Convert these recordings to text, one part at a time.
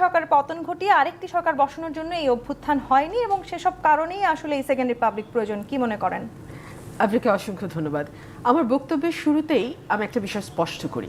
সরকারের পতন ঘটিয়ে আরেকটি সরকার বসানোর জন্য এই অভ্যুত্থান হয়নি এবং সেসব কারণেই আসলে এই সেকেন্ড রিপাবলিক প্রয়োজন। কি মনে করেন? আপনাকে অসংখ্য ধন্যবাদ। আমার বক্তব্যের শুরুতেই আমি একটা বিষয় স্পষ্ট করি।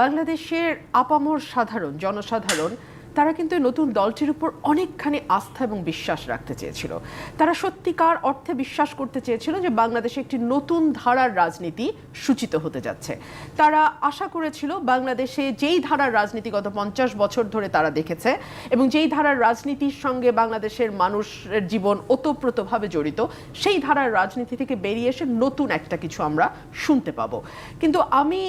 বাংলাদেশের আপামর সাধারণ, জনসাধারণ তারা কিন্তু নতুন দলটির উপর অনেকখানি আস্থা এবং বিশ্বাস রাখতে চেয়েছিল। তারা সত্যিকার অর্থে বিশ্বাস করতে চেয়েছিল যে বাংলাদেশে একটি নতুন ধারার রাজনীতি সূচিত হতে যাচ্ছে। তারা আশা করেছিল বাংলাদেশে যেই ধারার রাজনীতি গত পঞ্চাশ বছর ধরে তারা দেখেছে এবং যেই ধারার রাজনীতির সঙ্গে বাংলাদেশের মানুষের জীবন ওতপ্রোতভাবে জড়িত, সেই ধারার রাজনীতি থেকে বেরিয়ে এসে নতুন একটা কিছু আমরা শুনতে পাবো। কিন্তু আমি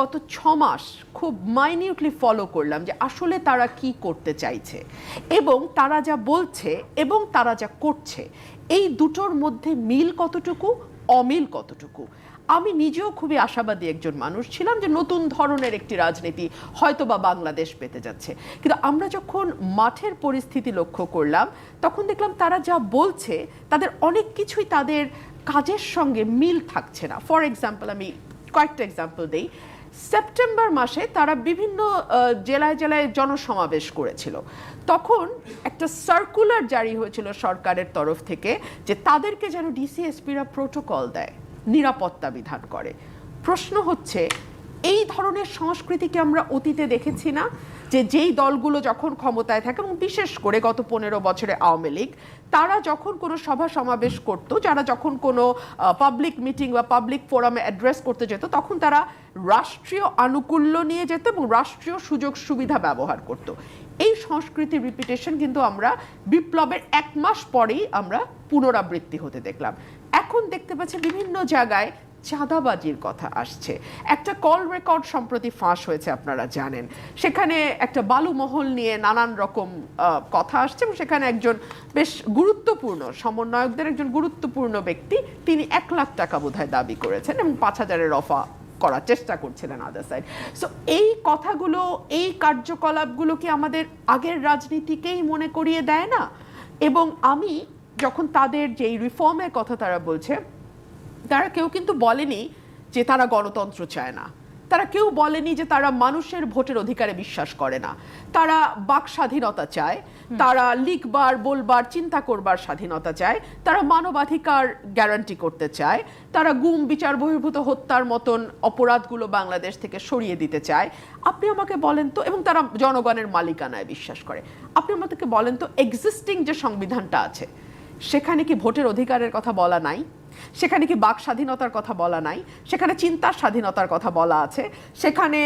গত ছ মাস খুব মাইনিউটলি ফলো করলাম যে আসলে তারা কি করতে চাইছে। এবং তারা যা বলছে এবং তারা যা করছে, এই দুটোর মধ্যে মিল কতটুকু? অমিল কতটুকু? আমি নিজেও খুবই আশাবাদী একজন মানুষ ছিলাম যে নতুন ধরনের একটি রাজনীতি হয়তো বা বাংলাদেশ পেতে যাচ্ছে। কিন্তু আমরা যখন মাঠের পরিস্থিতি লক্ষ্য করলাম, তখন দেখলাম তারা যা বলছে, তাদের অনেক কিছুই তাদের কাজের সঙ্গে মিল থাকছে না। ফর এক্সাম্পল আমি কয়েকটা এক্সাম্পল দেই। সেপ্টেম্বর মাসে তারা বিভিন্ন জেলায় জেলায় জনসমাবেশ করেছিল। তখন একটা সার্কুলার জারি হয়েছিল সরকারের তরফ থেকে যে তাদেরকে যেন ডিসিএসপিরা প্রোটোকল দেয়, নিরাপত্তা বিধান করে। প্রশ্ন হচ্ছে এই ধরনের সংস্কৃতিকে আমরা অতীতে দেখেছি না, যে যেই দলগুলো যখন ক্ষমতায় থাকে এবং বিশেষ করে গত পনেরো বছরে আওয়ামী লীগ, তারা যখন কোনো সভা সমাবেশ করতো, যারা যখন কোনো পাবলিক মিটিং বা পাবলিক ফোরামে অ্যাড্রেস করতে যেত, তখন তারা রাষ্ট্রীয় আনুকূল্য নিয়ে যেত এবং রাষ্ট্রীয় সুযোগ সুবিধা ব্যবহার করত। এই সংস্কৃতির রিপিটেশন কিন্তু আমরা বিপ্লবের এক মাস পরেই আমরা পুনরাবৃত্তি হতে দেখলাম। এখন দেখতে পাচ্ছি বিভিন্ন জায়গায় চাঁদাবাজির কথা আসছে। একটা কল রেকর্ড সম্প্রতি ফাঁস হয়েছে, আপনারা জানেন। সেখানে একটা বালু মহল নিয়ে নানান রকম কথা আসছে এবং সেখানে একজন বেশ গুরুত্বপূর্ণ সমন্বয়কদের একজন গুরুত্বপূর্ণ ব্যক্তি, তিনি এক লাখ টাকা বোধহয় দাবি করেছেন এবং পাঁচ হাজারের অফা করার চেষ্টা করছিলেন আদার সাইড সো এই কথাগুলো, এই কার্যকলাপগুলো কি আমাদের আগের রাজনীতিকেই মনে করিয়ে দেয় না? এবং আমি যখন তাদের যেই রিফর্মের কথা তারা বলছে তারা কেউ কিন্তু বলেনি যে তারা গণতন্ত্র চায় না। তারা কেউ বলেনি যে তারা মানুষের ভোটের অধিকারে বিশ্বাস করে না। তারা বাক স্বাধীনতা চায় তারা লিখবার বলবার চিন্তা করবার স্বাধীনতা চায় তারা মানবাধিকার গ্যারান্টি করতে চায় তারা গুম বিচার বহির্ভূত হত্যার মতন অপরাধগুলো বাংলাদেশ থেকে সরিয়ে দিতে চায়। আপনি আমাকে বলেন তো এবং তারা জনগণের মালিকানায় বিশ্বাস করে। আপনি আমাদেরকে বলেন তো এক্সিস্টিং যে সংবিধানটা আছে সেখানে কি ভোটের অধিকারের কথা বলা নাই? সেখানে কি বাক স্বাধীনতার কথা বলা নাই? সেখানে চিন্তার স্বাধীনতার কথা বলা আছে। সেখানে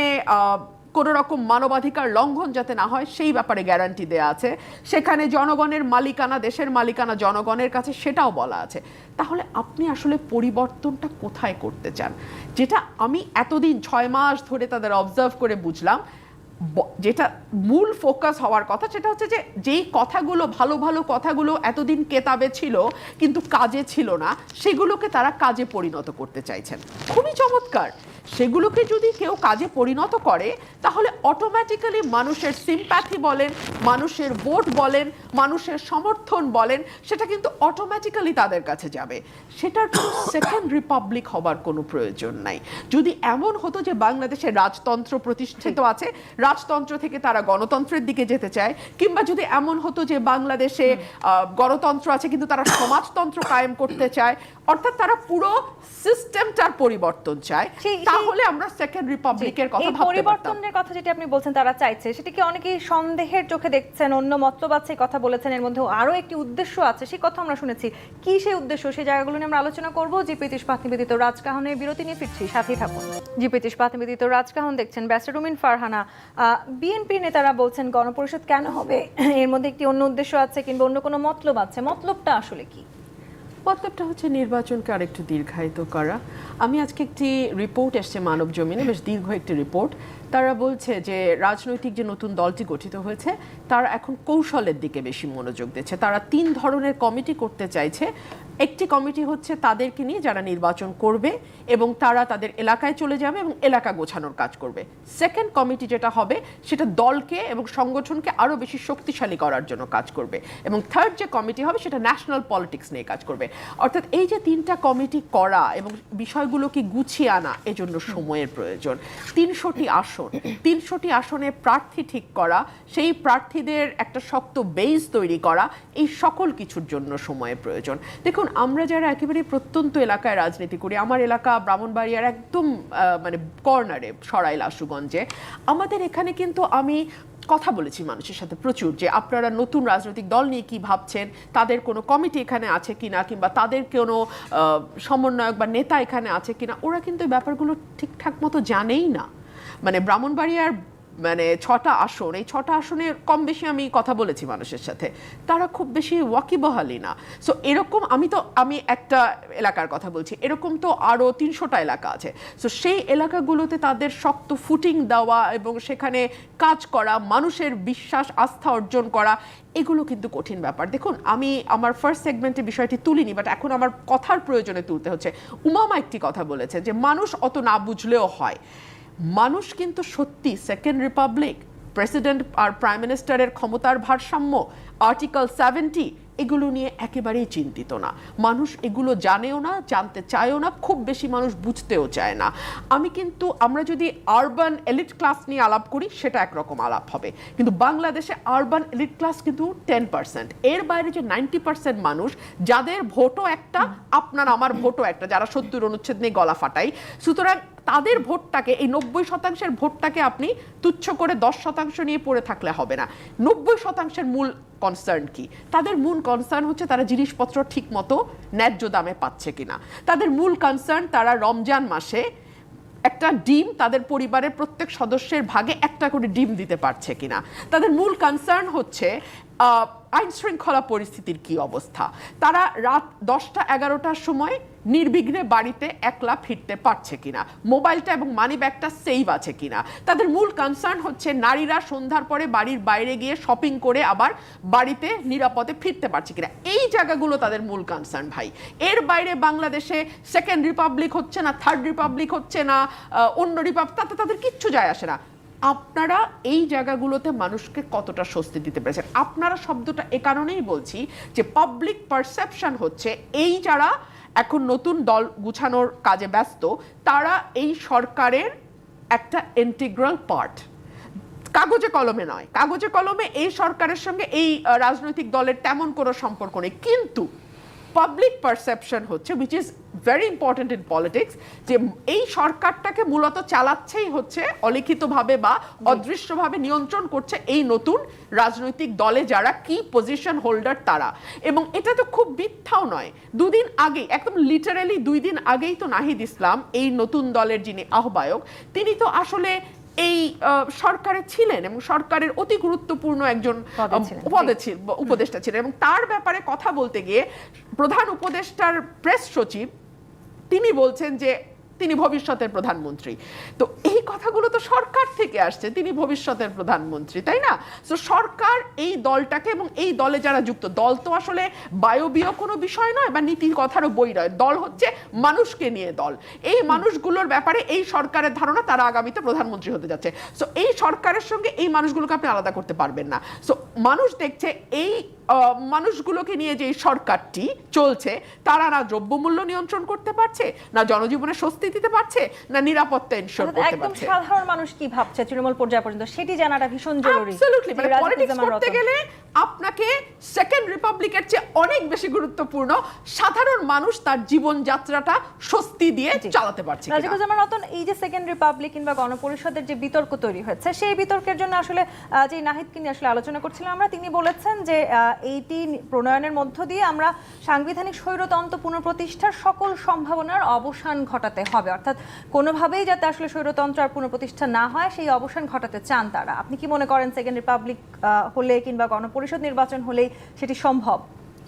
কোনো রকম মানবাধিকার লঙ্ঘন যাতে না হয়, সেই ব্যাপারে গ্যারান্টি দেয়া আছে। সেখানে জনগণের মালিকানা, দেশের মালিকানা জনগণের কাছে সেটাও বলা আছে। তাহলে আপনি আসলে পরিবর্তনটা কোথায় করতে চান? যেটা আমি এতদিন ছয় মাস ধরে তাদের অবজার্ভ করে বুঝলাম যেটা মূল ফোকাস হওয়ার কথা সেটা হচ্ছে যে যেই কথাগুলো, ভালো ভালো কথাগুলো এতদিন কেতাবে ছিল কিন্তু কাজে ছিল না, সেগুলোকে তারা কাজে পরিণত করতে চাইছেন। খুবই চমৎকার। সেগুলোকে যদি কেউ কাজে পরিণত করে তাহলে অটোমেটিক্যালি মানুষের সিম্প্যাথি বলেন মানুষের ভোট বলেন মানুষের সমর্থন বলেন সেটা কিন্তু অটোমেটিক্যালি তাদের কাছে যাবে। সেটার কোনো সেকেন্ড রিপাবলিক হবার কোনো প্রয়োজন নাই। যদি এমন হতো যে বাংলাদেশে রাজতন্ত্র প্রতিষ্ঠিত আছে রাজতন্ত্র থেকে তারা গণতন্ত্রের দিকে যেতে চায় কিংবা যদি এমন হতো যে বাংলাদেশে গণতন্ত্র আছে কিন্তু তারা সমাজতন্ত্র কায়েম করতে চায় অর্থাৎ তারা পুরো সিস্টেমটার পরিবর্তন চায় তাহলে আমরা সেকেন্ড রিপাবলিকের কথা ভাবতে পরিবর্তনের কথা যেটা আপনি বলছেন তারা চাইছে সেটা কি অনেকেই সন্দেহের চোখে দেখছেন অন্য মতলব আছে কথা বলেছেন এর মধ্যে আরও একটি উদ্দেশ্য আছে সেই কথা আমরা শুনেছি। কি সেই উদ্দেশ্য? সেই জায়গাগুলো নিয়ে আমরা আলোচনা করব। জি প্রীতিশ পাতনিবেদিত রাজকাহনের বিরতি নিয়ে ফিরছি সাথেই থাকুন। জি প্রীতিশ পাত নিবেদিত রাজকাহন দেখছেন ব্যাসরুমিন ফারহানা। বিএনপির নেতারা বলছেন গণপরিষদ কেন হবে? এর মধ্যে একটি অন্য উদ্দেশ্য আছে কিংবা অন্য কোনো মতলব আছে? মতলবটা আসলে কি? মতলবটা হচ্ছে নির্বাচনকে আরেকটু দীর্ঘায়িত করা। আমি আজকে একটি রিপোর্ট এসছে মানব জমিনে বেশ দীর্ঘ একটি রিপোর্ট তারা বলছে যে রাজনৈতিক যে নতুন দলটি গঠিত হয়েছে তারা এখন কৌশলের দিকে বেশি মনোযোগ দিচ্ছে। তারা তিন ধরনের কমিটি করতে চাইছে। একটি কমিটি হচ্ছে তাদেরকে নিয়ে যারা নির্বাচন করবে এবং তারা তাদের এলাকায় চলে যাবে এবং এলাকা গোছানোর কাজ করবে। সেকেন্ড কমিটি যেটা হবে সেটা দলকে এবং সংগঠনকে আরও বেশি শক্তিশালী করার জন্য কাজ করবে এবং থার্ড যে কমিটি হবে সেটা ন্যাশনাল পলিটিক্স নিয়ে কাজ করবে। অর্থাৎ এই যে তিনটা কমিটি করা এবং বিষয়গুলোকে গুছিয়ে আনা এজন্য সময়ের প্রয়োজন। তিনশোটি আসন। আসন। তিনশোটি আসনে প্রার্থী ঠিক করা, সেই প্রার্থীদের একটা শক্ত বেস তৈরি করা, এই সকল কিছুর জন্য সময়ের প্রয়োজন। দেখুন, আমরা যারা একেবারে প্রত্যন্ত এলাকায় রাজনীতি করি, আমার এলাকা ব্রাহ্মণবাড়িয়ার একদম মানে কর্নারে সরাইল আশুগঞ্জে, আমাদের এখানে কিন্তু আমি কথা বলেছি মানুষের সাথে প্রচুর যে আপনারা নতুন রাজনৈতিক দল নিয়ে কি ভাবছেন, তাদের কোনো কমিটি এখানে আছে কিনা, কিংবা তাদের কোনো সমন্বয়ক বা নেতা এখানে আছে কিনা, ওরা কিন্তু ব্যাপারগুলো ঠিকঠাক মতো জানেই না। মানে ব্রাহ্মণবাড়িয়ার মানে ছটা আসন, এই ছটা আসনে কম বেশি আমি কথা বলেছি মানুষের সাথে। তারা খুব বেশি ওয়াকিবহালি না সো এরকম আমি তো, আমি একটা এলাকার কথা বলছি, এরকম তো আরও তিনশোটা এলাকা আছে। সো সেই এলাকাগুলোতে তাদের শক্ত ফুটিং দেওয়া এবং সেখানে কাজ করা, মানুষের বিশ্বাস, আস্থা অর্জন করা, এগুলো কিন্তু কঠিন ব্যাপার। দেখুন, আমি আমার ফার্স্ট সেগমেন্টে বিষয়টি তুলিনি বাট এখন আমার কথার প্রয়োজনে তুলতে হচ্ছে। উমামা একটি কথা বলেছে যে, মানুষ অত না বুঝলেও হয়। মানুষ কিন্তু সত্যি সেকেন্ড রিপাবলিক প্রেসিডেন্ট আর প্রাইম মিনিস্টারের ক্ষমতার ভারসাম্য আর্টিকেল সেভেন্টি এগুলো নিয়ে একেবারেই চিন্তিত না। মানুষ এগুলো জানেও না, জানতে চায়ও না, খুব বেশি মানুষ বুঝতেও চায় না। আমি কিন্তু, আমরা যদি আরবান এলিট ক্লাস নিয়ে আলাপ করি, সেটা একরকম আলাপ হবে। কিন্তু বাংলাদেশে আরবান এলিট ক্লাস কিন্তু টেন পার্সেন্ট এর বাইরে যে নাইনটি পার্সেন্ট মানুষ, যাদের ভোটও একটা, আপনার আমার ভোটও একটা, যারা সত্তর অনুচ্ছেদ নিয়ে গলা ফাটাই সুতরাং তাদের ভোটটাকে, এই নব্বই শতাংশের ভোটটাকে আপনি তুচ্ছ করে দশ শতাংশ নিয়ে পড়ে থাকলে হবে না। নব্বই শতাংশের মূল কনসার্ন কি? তাদের মূল কনসার্ন হচ্ছে তারা জিনিসপত্র ঠিক মতো ন্যায্য দামে পাচ্ছে কিনা। তাদের মূল কনসার্ন তারা রমজান মাসে একটা ডিম তাদের পরিবারের প্রত্যেক সদস্যের ভাগে একটা করে ডিম দিতে পারছে কিনা। তাদের মূল কনসার্ন হচ্ছে আইন শৃঙ্খলা পরিস্থিতির কি অবস্থা? তারা রাত দশটা এগারোটার সময় নির্বিঘ্নে বাড়িতে একলা ফিরতে পারছে কিনা? মোবাইলটা এবং মানি ব্যাগটা সেভ আছে কিনা? তাদের মূল কনসার্ন হচ্ছে নারীরা সন্ধ্যার পরে বাড়ির বাইরে গিয়ে শপিং করে আবার বাড়িতে নিরাপদে ফিরতে পারছে কিনা? এই জায়গাগুলো তাদের মূল কনসার্ন ভাই। এর বাইরে বাংলাদেশে সেকেন্ড রিপাবলিক হচ্ছে না থার্ড রিপাবলিক হচ্ছে না অন্য রিপাবলিক তাতে তাদের কিচ্ছু যায় আসে না। আপনারা এই জায়গাগুলোতে মানুষকে কতটা স্বস্তি দিতে পেরেছেন? আপনারা শব্দটা এ কারণেই বলছি যে পাবলিক পারসেপশন হচ্ছে এই যারা এখন নতুন দল গুছানোর কাজে ব্যস্ত, তারা এই সরকারের একটা ইন্টিগ্রাল পার্ট কাগজে কলমে নয়। কাগজে কলমে এই সরকারের সঙ্গে এই রাজনৈতিক দলের তেমন কোনো সম্পর্ক নেই। কিন্তু পাবলিক পারসেপশন হচ্ছে which is very important in politics যে এই সরকারটাকে মূলত চালাচ্ছেই হচ্ছে অলিখিতভাবে বা অদৃশ্যভাবে নিয়ন্ত্রণ করছে এই নতুন রাজনৈতিক দলে যারা কি পজিশন হোল্ডার তারা। এবং এটা তো খুব মিথ্যাও নয়। দুদিন আগেই একদম লিটারালি দুই দিন আগেই তো নাহিদ ইসলাম এই নতুন দলের যিনি আহ্বায়ক তিনি তো আসলে এই সরকারে ছিলেন এবং সরকারের অতি গুরুত্বপূর্ণ একজন ছিল উপদেষ্টা ছিলেন এবং তার ব্যাপারে কথা বলতে গিয়ে প্রধান উপদেষ্টার প্রেস সচিব তিনি বলছেন যে তিনি ভবিষ্যতের প্রধানমন্ত্রী। তো এই কথাগুলো তো সরকার থেকে আসছে, তিনি ভবিষ্যতের প্রধানমন্ত্রী, তাই না? তো সরকার এই দলটাকে এবং এই দলে যারা যুক্ত, দল তো আসলে বায়বীয় কোনো বিষয় নয় বা নীতির কথারও বই নয়, দল হচ্ছে মানুষকে নিয়ে দল। এই মানুষগুলোর ব্যাপারে এই সরকারের ধারণা তারা আগামীতে প্রধানমন্ত্রী হতে যাচ্ছে। সো এই সরকারের সঙ্গে এই মানুষগুলোকে আপনি আলাদা করতে পারবেন না। সো মানুষ দেখছে এই মানুষগুলোকে নিয়ে যে সরকারটি চলছে তারা না দ্রব্যমূল্য নিয়ন্ত্রণ করতে পারছে না জনজীবনে স্বস্তি দিতে পারছে না নিরাপত্তা ইনশোর অর্থাৎ করতে একদম সাধারণ মানুষ কি ভাবছে তৃণমূল পর্যায় পর্যন্ত? সেটি জানাটা ভীষণ জরুরি। Absolutely, মানে পলিটিক্স করতে গেলে আপনাকে সেকেন্ড রিপাবলিকের চেয়ে অনেক বেশি গুরুত্বপূর্ণ সাধারণ মানুষ তার জীবনযাত্রাটা স্বস্তি দিয়ে চালাতে পারছে কিনা। রাজিকুজ্জামান রতন এই যে সেকেন্ড রিপাবলিক কিংবা গণপরিষদের যে বিতর্ক তৈরি হয়েছে সেই বিতর্কের জন্য আসলে যে নাহিদকে নিয়ে আসলে আলোচনা করছিলাম আমরা তিনি বলেছেন যে এইটি প্রণয়নের মধ্য দিয়ে আমরা সাংবিধানিক স্বৈরতন্ত্র পুনঃপ্রতিষ্ঠার সকল সম্ভাবনার অবসান ঘটাতে হবে। অর্থাৎ কোনোভাবেই যাতে আসলে স্বৈরতন্ত্র আর পুনঃপ্রতিষ্ঠা না হয়, সেই অবসান ঘটাতে চান তারা। আপনি কি মনে করেন সেকেন্ড রিপাবলিক হলে কিংবা গণপরিষদ নির্বাচন হলেই সেটি সম্ভব?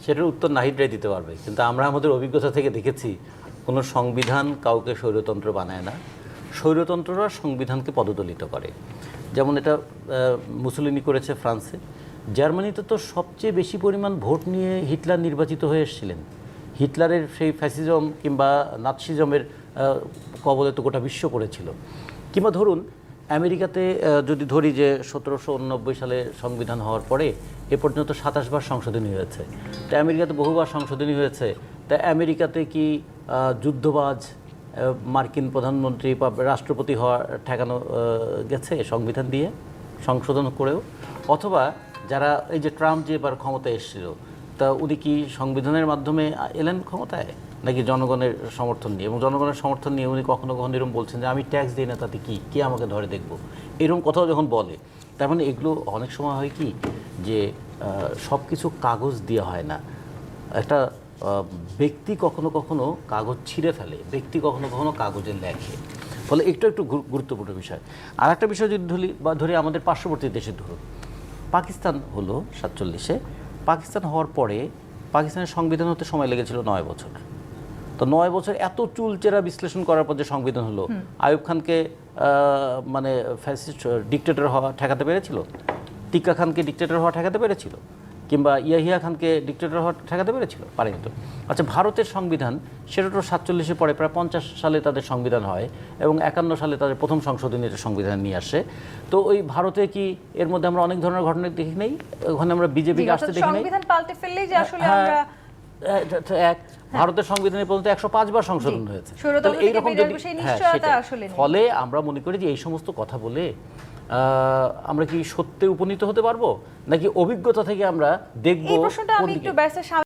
সেটার উত্তর নাহিদরাই দিতে পারবে। কিন্তু আমরা আমাদের অভিজ্ঞতা থেকে দেখেছি, কোনো সংবিধান কাউকে স্বৈরতন্ত্র বানায় না। স্বৈরতন্ত্ররা সংবিধানকে পদদলিত করে। যেমন এটা মুসলিনি করেছে ফ্রান্সে। জার্মানিতে তো সবচেয়ে বেশি পরিমাণ ভোট নিয়ে হিটলার নির্বাচিত হয়ে এসেছিলেন। হিটলারের সেই ফ্যাসিজম কিংবা নাৎসিজমের কবলে তো গোটা বিশ্ব করেছিল। কিংবা ধরুন, আমেরিকাতে যদি ধরি যে সতেরোশো উননব্বই সালে সংবিধান হওয়ার পরে এ পর্যন্ত সাতাশ বার সংশোধনী হয়েছে। তা আমেরিকাতে বহুবার সংশোধনী হয়েছে। তা আমেরিকাতে কি যুদ্ধবাজ মার্কিন প্রধানমন্ত্রী বা রাষ্ট্রপতি হওয়া ঠেকানো গেছে সংবিধান দিয়ে, সংশোধন করেও? অথবা যারা এই যে ট্রাম্প যে এবার ক্ষমতায় এসেছিল, তা উনি কি সংবিধানের মাধ্যমে এলেন ক্ষমতায়? নাকি জনগণের সমর্থন নিয়ে? এবং জনগণের সমর্থন নিয়ে উনি কখনো কখনো এরকম বলছেন যে, আমি ট্যাক্স দিই না, তাতে কী? কে আমাকে ধরে দেখব? এরকম কথাও যখন বলে, তার মানে এগুলো অনেক সময় হয় কি যে সব কিছু কাগজ দিয়ে হয় না। একটা ব্যক্তি কখনো কখনো কাগজ ছিঁড়ে ফেলে, ব্যক্তি কখনো কখনো কাগজে লেখে। ফলে একটু একটু গুরুত্বপূর্ণ বিষয়। আর একটা বিষয় যদি ধরি, বা ধরি আমাদের পার্শ্ববর্তী দেশে ধরুন। পাকিস্তান হলো সাতচল্লিশে। পাকিস্তান হওয়ার পরে পাকিস্তানের সংবিধান হতে সময় লেগেছিল নয় বছর। তো নয় বছর এত চুলচেরা বিশ্লেষণ করার পর যে সংবিধান হলো আয়ুব খানকে মানে ফ্যাসিস্ট ডিকটেটর হওয়া ঠেকাতে পেরেছিল? টিক্কা খানকে ডিকটেটর হওয়া ঠেকাতে পেরেছিল? কিংবা ইয়াহিয়া খানকে ডিকটেটর হওয়া ঠেকাতে পেরেছিল? পারেনি তো। আচ্ছা ভারতের সংবিধান সেটা তো সাতচল্লিশে পরে প্রায় পঞ্চাশ সালে তাদের সংবিধান হয় এবং একান্ন সালে তাদের প্রথম সংশোধনী এটা সংবিধান নিয়ে আসে। তো ওই ভারতে কি এর মধ্যে আমরা অনেক ধরনের ঘটনা দেখি নেই? ওখানে আমরা বিজেপিকে আসতে দেখি নাই? সংবিধান পাল্টে ফেললেই যে আসলে হ্যাঁ, আমরা এক। ভারতের সংবিধানে পর্যন্ত একশো পাঁচ বার সংশোধন হয়েছে। এইরকম যদি- হ্যাঁ, ফলে আমরা মনে করি যে এই সমস্ত কথা বলে আমরা কি সত্যে উপনীত হতে পারব? নাকি অভিজ্ঞতা থেকে আমরা দেখব এই প্রশ্নটা কোন আমি একটু ব্যারিস্টার